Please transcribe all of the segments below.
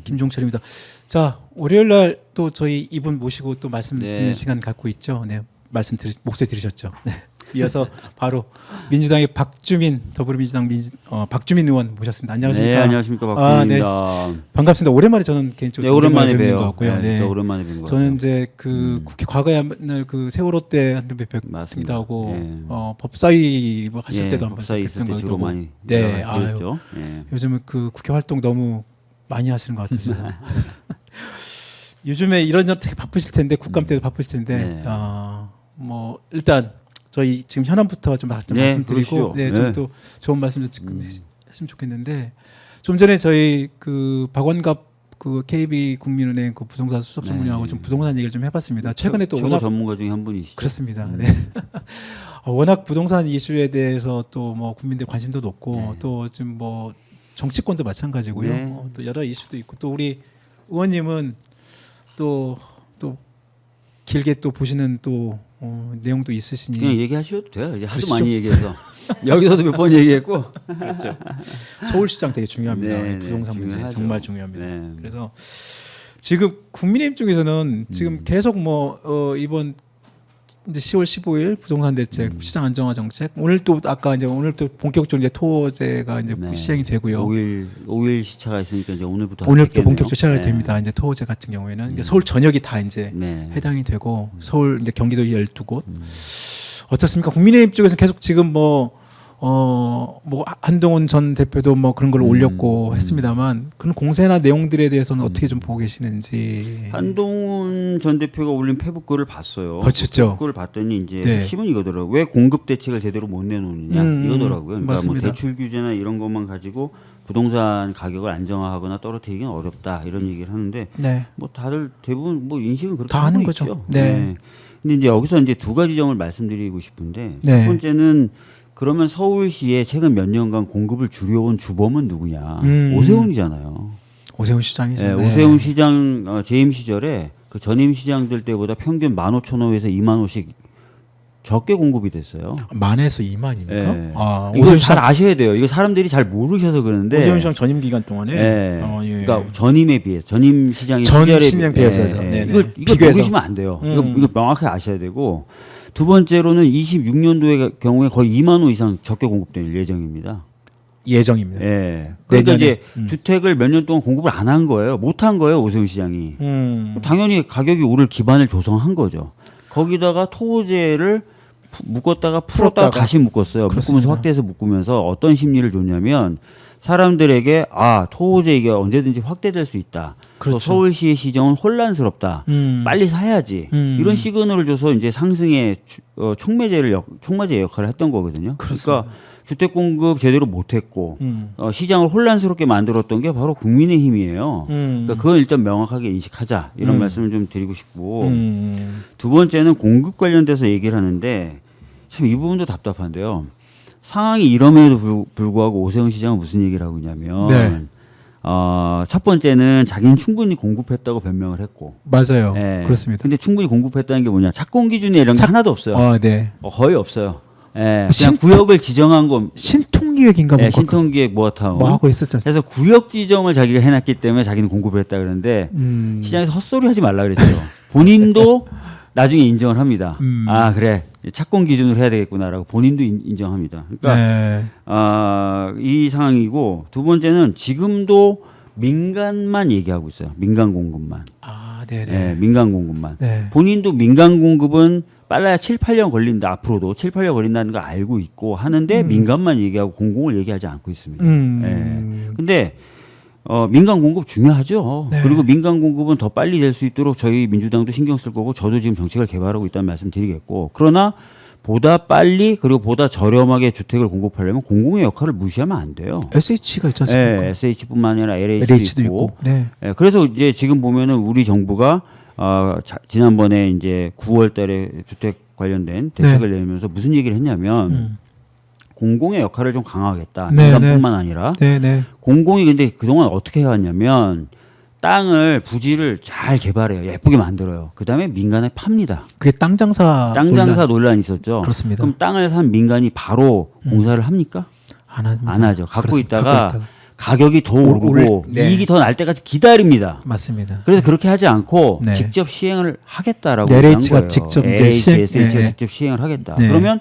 김종철입니다. 자, 월요일 날 또 저희 이분 모시고 또 말씀 네. 듣는 시간 갖고 있죠. 네. 말씀 들 목소리 들으셨죠. 네. 이어서 바로 민주당의 박주민 더불어민주당 민, 어, 박주민 의원 모셨습니다. 안녕하십니까? 네, 안녕하십니까 아, 네. 반갑습니다. 오랜만에 저는 개인적으로 네, 오랜만에 뵙는. 것 같고요. 네, 네. 오랜만에 뵌것 같아요. 저는 이제 그 음. 국회 과거에 한번 그 세월호 때 한번 뵙기도. 하고 예. 어, 법사위 뭐 하실 예, 때도 한번 법사위 있을 때것 주로. 많이 네, 아유, 들었죠. 예. 요즘은 그 국회 활동 너무 많이 하시는 것 같아서 요즘에 이런저런 되게 바쁘실 텐데 국감 때도 바쁘실 텐데 네. 어, 뭐 일단 저희 지금 현안부터 좀, 말- 좀 네, 말씀드리고. 네, 네. 좀또 좋은 말씀 좀 지금 했으면 좋겠는데 좀 전에 저희 그 박원갑 그 KB 국민은행 그 부동산 수석 네. 전문위하고 좀 부동산 얘기를 좀 해봤습니다. 최근에 또 워낙 전문가 중에 한 분이시죠. 그렇습니다. 음. 네. 어, 워낙 부동산 이슈에 대해서 또 뭐 국민들 관심도 높고 네. 또 지금 뭐 정치권도 마찬가지고요. 네. 어, 또 여러 이슈도 있고 또 우리 의원님은 또 또 길게 또 보시는 또 어, 내용도 있으시니 그냥 얘기하셔도 돼요. 이제 하도 그러시죠. 많이 얘기해서 여기서도 몇 번 얘기했고. 그렇죠. 서울시장 되게 중요합니다. 네, 이 부동산 네, 문제 중요하죠. 정말 중요합니다. 네. 그래서 지금 국민의힘 쪽에서는 음. 지금 계속 뭐 어, 이번 이제 10월 15일 부동산 대책, 음. 시장 안정화 정책 오늘 또 아까 이제 오늘 또 본격적으로 이제 토제가 이제 네. 시행이 되고요. 5일 5일 시차가 있으니까 이제 오늘부터 오늘부터. 본격적으로 시작이 네. 됩니다. 이제 토제 같은 경우에는 이제 서울 전역이 다 이제 네. 해당이 되고 서울 이제 경기도 12곳 음. 어떻습니까? 국민의힘 쪽에서 계속 지금 뭐 어, 뭐 한동훈 전 대표도 뭐 그런 걸 음, 올렸고 음. 했습니다만 그런 공세나 내용들에 대해서는 어떻게 좀 보고 계시는지 한동훈 전 대표가 올린 페북 글을 봤어요. 봤었죠. 페북 글을 봤더니 이제 네. 핵심은 이거더라고요. 왜 공급 대책을 제대로 못 내놓느냐 음, 이거더라고요. 그러니까 맞습니다. 뭐 대출 규제나 이런 것만 가지고 부동산 가격을 안정화하거나 떨어뜨리기는 어렵다 이런 얘기를 하는데 네. 뭐 다들 대부분 뭐 인식은 그렇게 다 하고 하는 있죠. 거죠. 네. 근데 이제 여기서 이제 두 가지 점을 말씀드리고 싶은데 네. 첫 번째는 그러면 서울시에 최근 몇 년간 공급을 줄여온 주범은 누구냐? 음. 오세훈이잖아요. 오세훈 시장이죠. 예, 네. 오세훈 시장 어, 재임 시절에 그 전임 시장들 때보다 평균 15,000원에서 2만 원씩 적게 공급이 됐어요. 만에서 2만입니까? 예. 아, 이걸 오세훈 잘 아셔야 돼요. 이거 사람들이 잘 모르셔서 그러는데. 오세훈 시장 전임 기간 동안에 예. 어, 예. 그러니까 전임에 비해서 전임 시장의 전 시절에 시장 비- 비해서, 예. 이걸 이거 비교해서. 모르시면 안 돼요. 이거 음. 이거 명확하게 아셔야 되고 두 번째로는 26년도의 경우에 거의 2만 원 이상 적게 공급될 예정입니다. 예정입니다. 예. 그러니까 내년에. 이제 음. 주택을 몇 년 동안 공급을 안 한 거예요. 못 한 거예요, 오세훈 시장이. 음. 당연히 가격이 오를 기반을 조성한 거죠. 거기다가 토지를 푸- 묶었다가 풀었다가 풀었다가. 다시 묶었어요. 그렇습니다. 묶으면서 확대해서 묶으면서 어떤 심리를 줬냐면 사람들에게 아 토지 이게 언제든지 확대될 수 있다. 그렇죠. 또 서울시의 시정은 혼란스럽다. 음. 빨리 사야지. 음. 이런 시그널을 줘서 이제 상승의 추- 어, 촉매제를 역, 촉매제 역할을 했던 거거든요. 그렇습니다. 그러니까 주택 공급 제대로 못했고 음. 어, 시장을 혼란스럽게 만들었던 게 바로 국민의힘이에요. 음. 그러니까 그건 일단 명확하게 인식하자 이런 음. 말씀을 좀 드리고 싶고 음. 두 번째는 공급 관련돼서 얘기를 하는데 참 이 부분도 답답한데요. 상황이 이럼에도 불- 불구하고 오세훈 시장은 무슨 얘기를 하고 있냐면 네. 어, 첫 번째는 자기는 충분히 공급했다고 변명을 했고 맞아요. 예. 그렇습니다. 근데 충분히 공급했다는 게 뭐냐? 착공 기준이 이런 게 착- 하나도 없어요. 아, 네. 어, 거의 없어요. 예. 그냥 신- 구역을 지정한 거 신통기획인가 뭐, 예, 신통기획 모아타운. 뭐 하고 있었죠. 그래서 구역 지정을 자기가 해놨기 때문에 자기는 공급을 했다 그러는데 음. 시장에서 헛소리 하지 말라 그랬죠. 본인도 나중에 인정을 합니다. 음. 아 그래 착공 기준으로 해야 되겠구나라고 본인도 인, 인정합니다. 그러니까 네. 아, 이 상황이고 두 번째는 지금도 민간만 얘기하고 있어요. 민간 공급만. 아, 네, 예, 네. 민간 공급만. 네. 본인도 민간 공급은 빨라야 7, 8년 걸린다. 앞으로도 7, 8년 걸린다는 걸 알고 있고 하는데 민간만 얘기하고 공공을 얘기하지 않고 있습니다. 음. 근데 어, 민간 공급 중요하죠. 네. 그리고 민간 공급은 더 빨리 될 수 있도록 저희 민주당도 신경 쓸 거고 저도 지금 정책을 개발하고 있다는 말씀 드리겠고 그러나 보다 빨리 그리고 보다 저렴하게 주택을 공급하려면 공공의 역할을 무시하면 안 돼요. SH가 있지 않습니까? 예, SH뿐만 아니라 LH도, LH도 있고. 있고. 네. 예, 그래서 이제 지금 보면은 우리 정부가 어, 자, 지난번에 이제 9월달에 주택 관련된 대책을 내면서 무슨 얘기를 했냐면 네. 음. 공공의 역할을 좀 강화하겠다. 네, 민간뿐만 아니라 네, 네. 공공이 근데 그동안 어떻게 해왔냐면 땅을 부지를 잘 개발해요. 예쁘게 만들어요. 그다음에 민간에 팝니다. 그게 땅 장사 땅 논란. 장사 논란 이 있었죠. 그렇습니다. 음. 그럼 땅을 산 민간이 바로 공사를 합니까? 안. 안 하죠. 갖고. 있다가 갖고 있다가. 가격이 더 올- 오르고 올- 네. 이익이 더 날 때까지 기다립니다. 맞습니다. 그래서 그렇게 하지 않고 네. 직접 시행을 하겠다라고 네, 얘기한 LH 가 거예요. 직접 이제 시행- SH가 네, 네. 직접 시행을 하겠다. 네. 그러면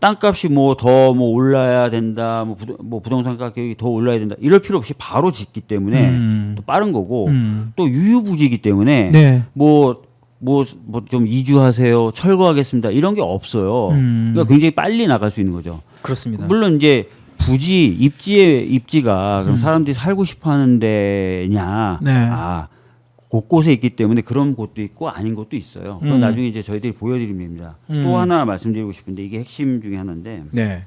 땅값이 뭐 더 뭐 올라야 된다, 뭐, 부동, 뭐 부동산 가격이 더 올라야 된다 이럴 필요 없이 바로 짓기 때문에 음. 또 빠른 거고 음. 또 유유부지이기 때문에 네. 뭐 뭐 뭐 좀 이주하세요, 철거하겠습니다 이런 게 없어요. 음. 그러니까 굉장히 빨리 나갈 수 있는 거죠. 그렇습니다. 물론 이제 부지 입지의 입지가 그럼 사람들이 살고 싶어 하는 데냐 네. 아 곳곳에 있기 때문에 그런 곳도 있고 아닌 곳도 있어요. 그건 음. 나중에 이제 저희들이 보여드리면 됩니다. 음. 또 하나 말씀드리고 싶은데 이게 핵심 중에 하나인데 네.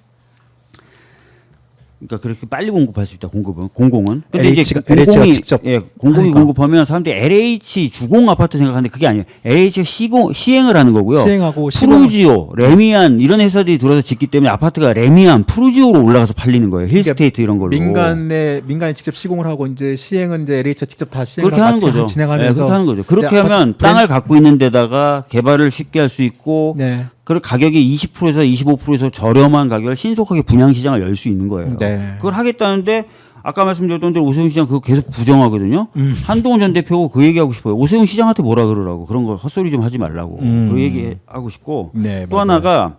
그러니까 그렇게 빨리 공급할 수 있다. 공급은 공공은. 근데 LH 이제 공공이 직접 예, 공공이 하니까. 공급하면 사람들이 LH 주공 아파트 생각하는데 그게 아니에요. LH가 시공 시행을 하는 거고요. 시행하고 프루지오, 레미안 이런 회사들이 들어서 짓기 때문에 아파트가 레미안, 프루지오로 올라가서 팔리는 거예요. 힐스테이트 이런 걸로. 민간에 민간이 직접 시공을 하고 이제 시행은 이제 LH가 직접 다 시행을 그렇게 하는 거죠. 진행하면서 네, 그렇게 하는 거죠. 그렇게 하면 땅을 갖고 있는 데다가 개발을 쉽게 할 수 있고 네. 그 가격이 20%에서 25%에서 저렴한 가격을 신속하게 분양 시장을 열 수 있는 거예요. 네. 그걸 하겠다는데 아까 말씀드렸던 대로 오세훈 시장 그거 계속 부정하거든요. 음. 한동훈 전 대표고 그 얘기하고 싶어요. 오세훈 시장한테 뭐라 그러라고 그런 거 헛소리 좀 하지 말라고 음. 그 얘기하고 싶고 네, 또 맞아요. 하나가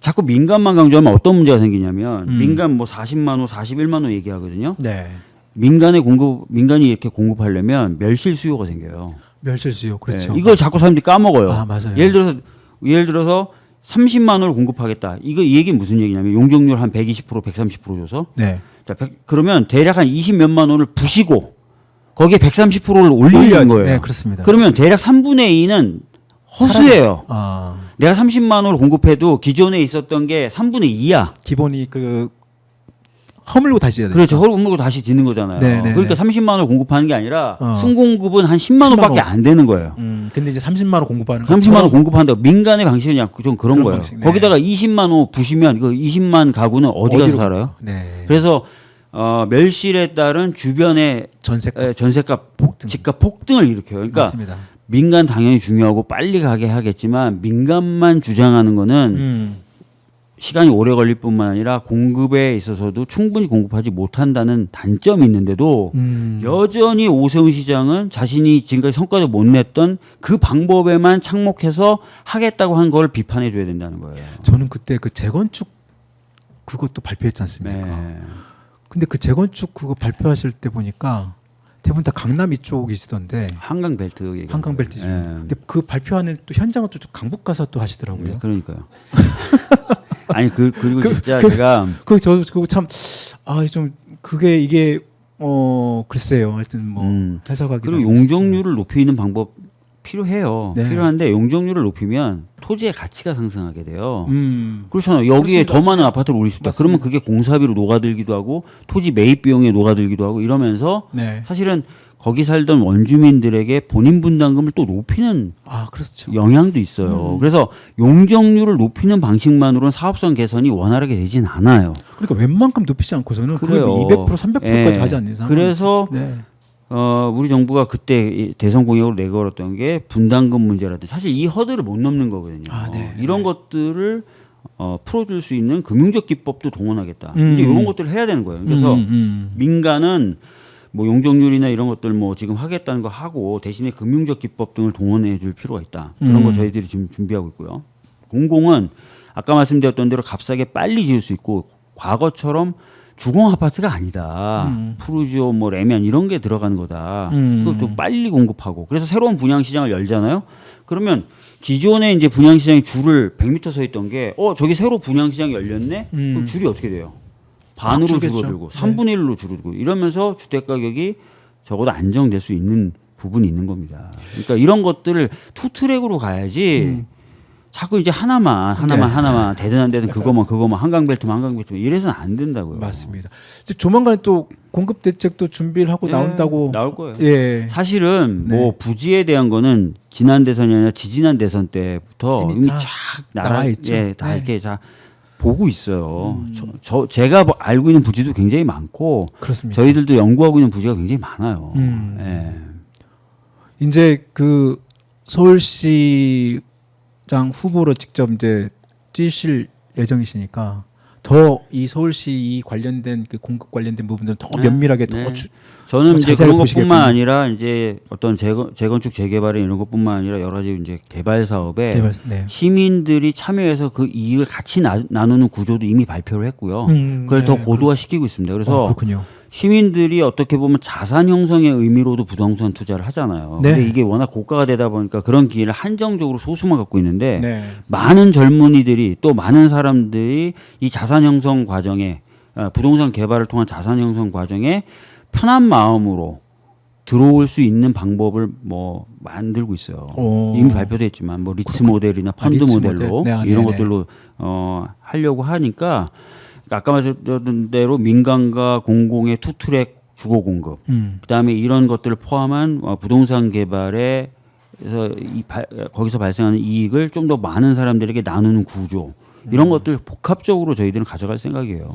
자꾸 민간만 강조하면 어떤 문제가 생기냐면 음. 민간 뭐 40만 호, 41만 호 얘기하거든요. 네. 민간에 공급 민간이 이렇게 공급하려면 멸실 수요가 생겨요. 멸실 수요. 그렇죠. 네, 이걸 자꾸 사람들이 까먹어요. 아, 맞아요. 예를 들어서 예를 들어서 30만 원을 공급하겠다. 이거 이 얘기 무슨 얘기냐면 용적률 한 120% 130% 줘서 네. 자, 백- 그러면 대략 한 20 몇만 원을 부시고 거기에 130%를 올리는 거예요. 네, 그렇습니다. 그러면 대략 3분의 2는 허수예요. 아, 내가 30만 원을 공급해도 기존에 있었던 게 3분의 2야. 기본이 그 허물고 다시 해야 돼요. 그렇죠. 허물 고 다시 짓는 거잖아요. 네, 네, 그러니까 네. 30만 원을 공급하는 게 아니라 어. 순공급은 한 10만 원밖에 10만 원. 안 되는 거예요. 음, 근데 이제 30만 원 공급하는 거 30만 원 공급한다고 민간의 방식은 약간 좀 그런, 그런 거예요. 방식, 네. 거기다가 20만 원 부시면 그 20만 가구는 어디 가서 어디로- 살아요? 네. 그래서 어, 멸실에 따른 주변의 전세가 에, 전세값 폭등. 집값 폭등을 일으켜요. 그러니까 맞습니다. 민간 당연히 중요하고 빨리 가게 하겠지만 민간만 주장하는 거는 음. 시간이 오래 걸릴 뿐만 아니라 공급에 있어서도 충분히 공급하지 못한다는 단점이 있는데도 음. 여전히 오세훈 시장은 자신이 지금까지 성과를 못 냈던 그 방법에만 착목해서 하겠다고 한 걸 비판해 줘야 된다는 거예요. 저는 그때 그 재건축 그것도 발표했지 않습니까? 네. 근데 그 재건축 그거 발표하실 때 보니까 대부분 다 강남 이쪽이시던데 한강 벨트. 한강 벨트죠. 네. 근데 그 발표하는 또 현장은 또 강북 가서 또 하시더라고요. 네, 그러니까요. 아니 그 그리고 그- 진짜 그- 제가 그저 그거 참아좀 그게 이게 어 글쎄요. 하여튼 뭐 음. 해석하기 그리고 용적률을 높이는 방법 필요해요. 네. 필요한데 용적률을 높이면 토지의 가치가 상승하게 돼요. 음. 그렇잖아요. 여기에 그렇습니다. 더 많은 아파트를 올릴 수 있다. 맞습니다. 그러면 그게 공사비로 녹아들기도 하고 토지 매입 비용에 녹아들기도 하고 이러면서 네. 사실은 거기 살던 원주민들에게 본인 분담금을 또 높이는 아 그렇죠. 영향도 있어요. 음. 그래서 용적률을 높이는 방식만으로는 사업성 개선이 원활하게 되진 않아요. 그러니까 웬만큼 높이지 않고서는 그래요. 그걸 200% 300%까지 예. 하지 않는 이상. 그래서 네. 어, 우리 정부가 그때 이 대선 공약으로 내걸었던 게 분담금 문제라든지 사실 이 허들을 못 넘는 거거든요. 아, 네. 이런 것들을 어, 풀어줄 수 있는 금융적 기법도 동원하겠다. 음. 이런 것들을 해야 되는 거예요. 그래서 음, 음. 민간은 뭐 용적률이나 이런 것들 뭐 지금 하겠다는 거 하고 대신에 금융적 기법 등을 동원해 줄 필요가 있다. 그런 음. 거 저희들이 지금 준비하고 있고요. 공공은 아까 말씀드렸던 대로 값싸게 빨리 지을 수 있고 과거처럼 주공 아파트가 아니다. 음. 푸르지오 뭐 레미안 이런 게 들어가는 거다. 음. 그것도 빨리 공급하고 그래서 새로운 분양 시장을 열잖아요. 그러면 기존에 이제 분양 시장에 줄을 100m 서 있던 게 어 저기 새로 분양 시장이 열렸네. 그럼 음. 줄이 어떻게 돼요? 반으로 줄겠죠. 줄어들고 네. 3분의 1로 줄어들고 이러면서 주택 가격이 적어도 안정될 수 있는 부분이 있는 겁니다. 그러니까 이런 것들을 투 트랙으로 가야지 자꾸 이제 하나만 하나만 음. 네. 하나만 안 되든 그거만 그거만 한강 벨트만 한강 벨트만 이래서는 안 된다고요. 맞습니다. 이제 조만간에 또 공급 대책도 준비를 하고 예, 나온다고. 나올 거예요. 예. 사실은 네. 뭐 부지에 대한 거는 지난 대선이 아니라 지지난 대선 때부터 이미 이미 다쫙 나와 있죠. 예, 다 네. 음. 이렇게 다 보고 있어요. 저, 저 제가 뭐 알고 있는 부지도 굉장히 많고 그렇습니다. 저희들도 연구하고 있는 부지가 굉장히 많아요. 음. 예. 이제 그 서울시장 후보로 직접 이제 뛰실 예정이시니까 더 이 서울시 이 관련된 그 공급 관련된 부분들은 더 네. 면밀하게 네. 더 주, 저는 더 이제 그런 보시겠군요. 것뿐만 아니라 이제 어떤 재건, 재건축 재개발에 이런 것뿐만 아니라 여러 가지 이제 개발 사업에 개발- 네. 시민들이 참여해서 그 이익을 같이 나, 나누는 구조도 이미 발표를 했고요. 음, 그걸 더 네, 고도화시키고 있습니다. 어, 그래서 그렇군요. 시민들이 어떻게 보면 자산 형성의 의미로도 부동산 투자를 하잖아요. 네. 근데 이게 워낙 고가가 되다 보니까 그런 기회를 한정적으로 소수만 갖고 있는데 네. 많은 젊은이들이 또 많은 사람들이 이 자산 형성 과정에 아, 부동산 개발을 통한 자산 형성 과정에 편한 마음으로 들어올 수 있는 방법을 뭐 만들고 있어요. 오. 이미 발표됐지만 뭐 리츠 모델이나 펀드 리츠 모델로 모델? 네, 네, 이런 네. 것들로 어 하려고 하니까 아까 말씀드린 대로 민간과 공공의 투트랙 주거 공급 음. 그다음에 이런 것들을 포함한 어, 부동산 개발에 그래서 이 발- 거기서 발생하는 이익을 좀 더 많은 사람들에게 나누는 구조 이런 것들 복합적으로 저희들은 가져갈 생각이에요.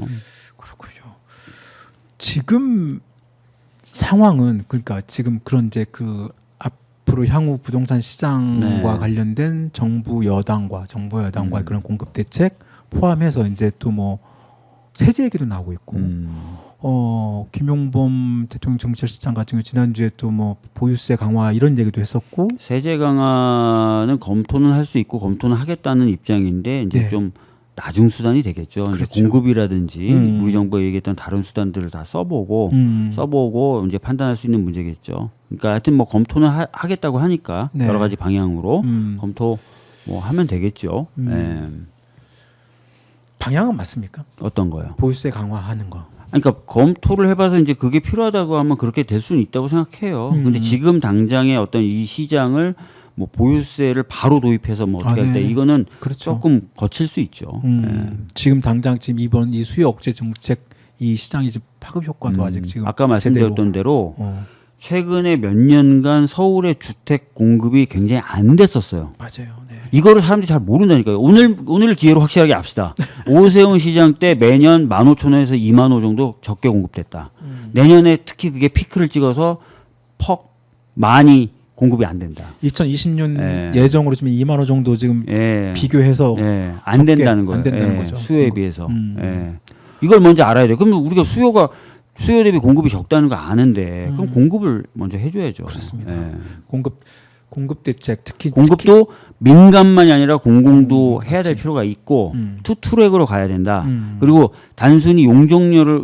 그렇군요. 지금 상황은 그러니까 지금 그런 이제 그 앞으로 향후 부동산 시장과 네. 관련된 정부 여당과 정부 여당과의 음. 그런 공급 대책 포함해서 이제 또뭐 세제 얘기도 나오고 있고 음. 어 김용범 대통령 정치실장 같은 경우 지난주에 또 뭐 보유세 강화 이런 얘기도 했었고 세제 강화는 검토는 할 수 있고 검토는 하겠다는 입장인데 이제 네. 좀 나중 수단이 되겠죠. 그렇죠. 공급이라든지 음. 우리 정부가 얘기했던 다른 수단들을 다 써보고 음. 써보고 이제 판단할 수 있는 문제겠죠. 그러니까 하여튼 뭐 검토는 하, 하겠다고 하니까 네. 여러 가지 방향으로 음. 검토 뭐 하면 되겠죠. 음. 예. 방향은 맞습니까? 어떤 거요? 보유세 강화하는 거. 그러니까 검토를 해봐서 이제 그게 필요하다고 하면 그렇게 될 수는 있다고 생각해요. 음. 근데 지금 당장의 어떤 이 시장을 뭐 보유세를 바로 도입해서 뭐 어떻게 아, 할때 네. 이거는 그렇죠. 조금 거칠 수 있죠. 예. 음, 지금 당장 지금 이번 이 수요 억제 정책 이 시장이 지금 파급 효과도 음. 아직 지금 아까 말씀드렸던 대로 어, 최근에 몇 년간 서울의 주택 공급이 굉장히 안 됐었어요. 맞아요. 네. 이거를 사람들이 잘 모른다니까요. 오늘 오늘 기회로 확실하게 압시다. 오세훈 시장 때 매년 15,000원에서 2만 원 정도 적게 공급됐다. 음. 내년에 특히 그게 피크를 찍어서 퍽 많이 공급이 안 된다. 2020년 예. 예정으로 지금 2만 원 정도 지금 예. 비교해서 예. 안 된다는 거예요. 안 된다는 예. 거죠. 수요에. 비해서. 음. 예. 이걸 먼저 알아야 돼요. 그러면 우리가 수요가 수요 대비 공급이 적다는 거 아는데 그럼 음. 공급을 먼저 해줘야죠. 그렇습니다. 예. 공급 공급 대책 특히 공급도 민간만이 아니라 공공도 해야 될. 필요가 있고 음. 투트랙으로 가야 된다. 음. 그리고 단순히 용적률을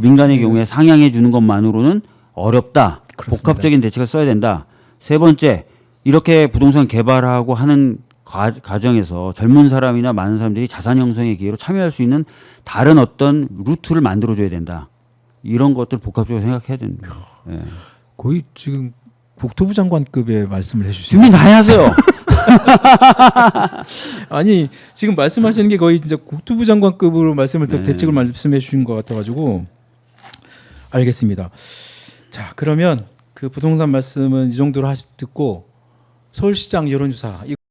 민간의 네. 경우에 상향해 주는 것만으로는 어렵다. 그렇습니다. 복합적인 대책을 써야 된다. 세 번째, 이렇게 부동산 개발하고 하는 과, 과정에서 젊은 사람이나 많은 사람들이 자산 형성의 기회로 참여할 수 있는 다른 어떤 루트를 만들어 줘야 된다. 이런 것들 복합적으로 생각해야 됩니다. 예. 거의 지금 국토부 장관급의 말씀을 해주시죠. 준비 다 하세요. 아니 지금 말씀하시는 게 거의 진짜 국토부 장관급으로 말씀을 네. 대책을 말씀해 주신 것 같아가지고 알겠습니다. 자 그러면 그 부동산 말씀은 이 정도로 하시 듣고 서울시장 여론조사